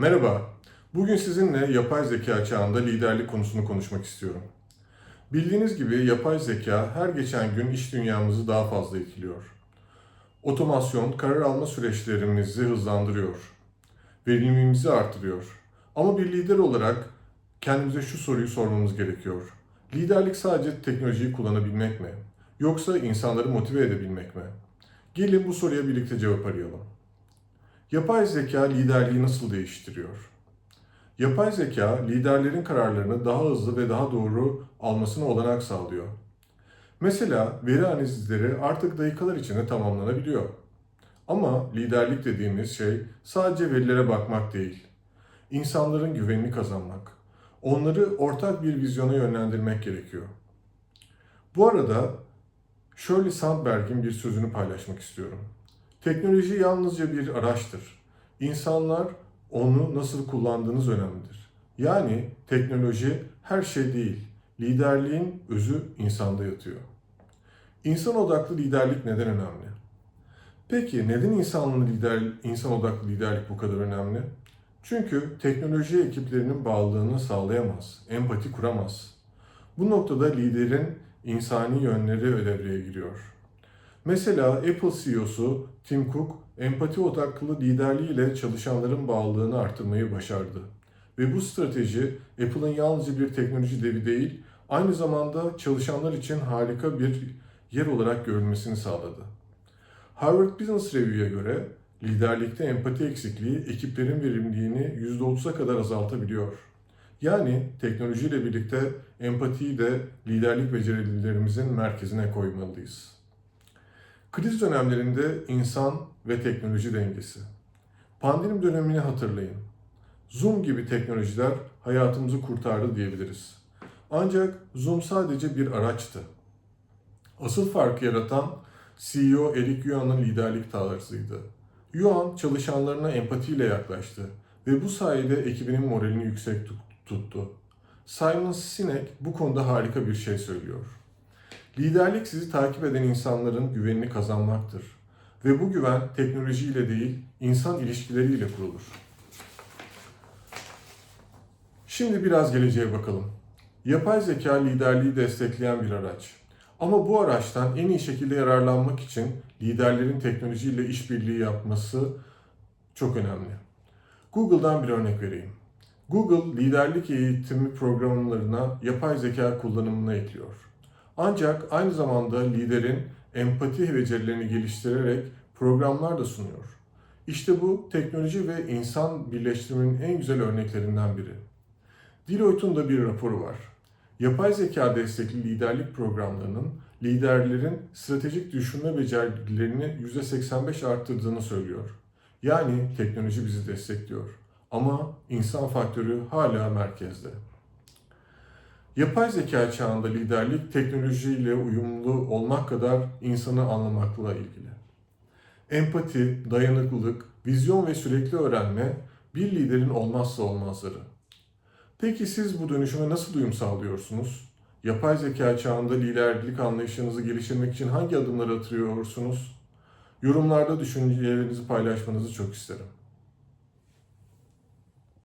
Merhaba, bugün sizinle yapay zeka çağında liderlik konusunu konuşmak istiyorum. Bildiğiniz gibi yapay zeka her geçen gün iş dünyamızı daha fazla etkiliyor. Otomasyon karar alma süreçlerimizi hızlandırıyor. Verimimizi artırıyor. Ama bir lider olarak kendimize şu soruyu sormamız gerekiyor. Liderlik sadece teknolojiyi kullanabilmek mi? Yoksa insanları motive edebilmek mi? Gelin bu soruya birlikte cevap arayalım. Yapay zeka liderliği nasıl değiştiriyor? Yapay zeka liderlerin kararlarını daha hızlı ve daha doğru almasına olanak sağlıyor. Mesela veri analizleri artık dakikalar içinde tamamlanabiliyor. Ama liderlik dediğimiz şey sadece verilere bakmak değil. İnsanların güvenini kazanmak. Onları ortak bir vizyona yönlendirmek gerekiyor. Bu arada Shirley Sandberg'in bir sözünü paylaşmak istiyorum. Teknoloji yalnızca bir araçtır. İnsanlar onu nasıl kullandığınız önemlidir. Yani teknoloji her şey değil. Liderliğin özü insanda yatıyor. İnsan odaklı liderlik neden önemli? Peki neden insanlı lider, insan odaklı liderlik bu kadar önemli? Çünkü teknoloji ekiplerinin bağlılığını sağlayamaz, empati kuramaz. Bu noktada liderin insani yönleri devreye giriyor. Mesela Apple CEO'su Tim Cook empati odaklı liderliğiyle çalışanların bağlılığını artırmayı başardı. Ve bu strateji Apple'ın yalnızca bir teknoloji devi değil, aynı zamanda çalışanlar için harika bir yer olarak görülmesini sağladı. Harvard Business Review'e göre liderlikte empati eksikliği ekiplerin verimliliğini %30'a kadar azaltabiliyor. Yani teknolojiyle birlikte empatiyi de liderlik becerilerimizin merkezine koymalıyız. Kriz dönemlerinde insan ve teknoloji dengesi. Pandemi dönemini hatırlayın. Zoom gibi teknolojiler hayatımızı kurtardı diyebiliriz. Ancak Zoom sadece bir araçtı. Asıl farkı yaratan CEO Eric Yuan'ın liderlik tarzıydı. Yuan çalışanlarına empatiyle yaklaştı ve bu sayede ekibinin moralini yüksek tuttu. Simon Sinek bu konuda harika bir şey söylüyor. Liderlik sizi takip eden insanların güvenini kazanmaktır. Ve bu güven teknolojiyle değil, insan ilişkileriyle kurulur. Şimdi biraz geleceğe bakalım. Yapay zeka liderliği destekleyen bir araç. Ama bu araçtan en iyi şekilde yararlanmak için liderlerin teknolojiyle işbirliği yapması çok önemli. Google'dan bir örnek vereyim. Google liderlik eğitimi programlarına yapay zeka kullanımını ekliyor. Ancak aynı zamanda liderin empati becerilerini geliştirerek programlar da sunuyor. İşte bu teknoloji ve insan birleştirmenin en güzel örneklerinden biri. Deloitte'un da bir raporu var. Yapay zeka destekli liderlik programlarının liderlerin stratejik düşünme becerilerini %85 arttırdığını söylüyor. Yani teknoloji bizi destekliyor. Ama insan faktörü hala merkezde. Yapay zeka çağında liderlik teknolojiyle uyumlu olmak kadar insanı anlamakla ilgili. Empati, dayanıklılık, vizyon ve sürekli öğrenme bir liderin olmazsa olmazları. Peki siz bu dönüşüme nasıl uyum sağlıyorsunuz? Yapay zeka çağında liderlik anlayışınızı geliştirmek için hangi adımları atıyorsunuz? Yorumlarda düşüncelerinizi paylaşmanızı çok isterim.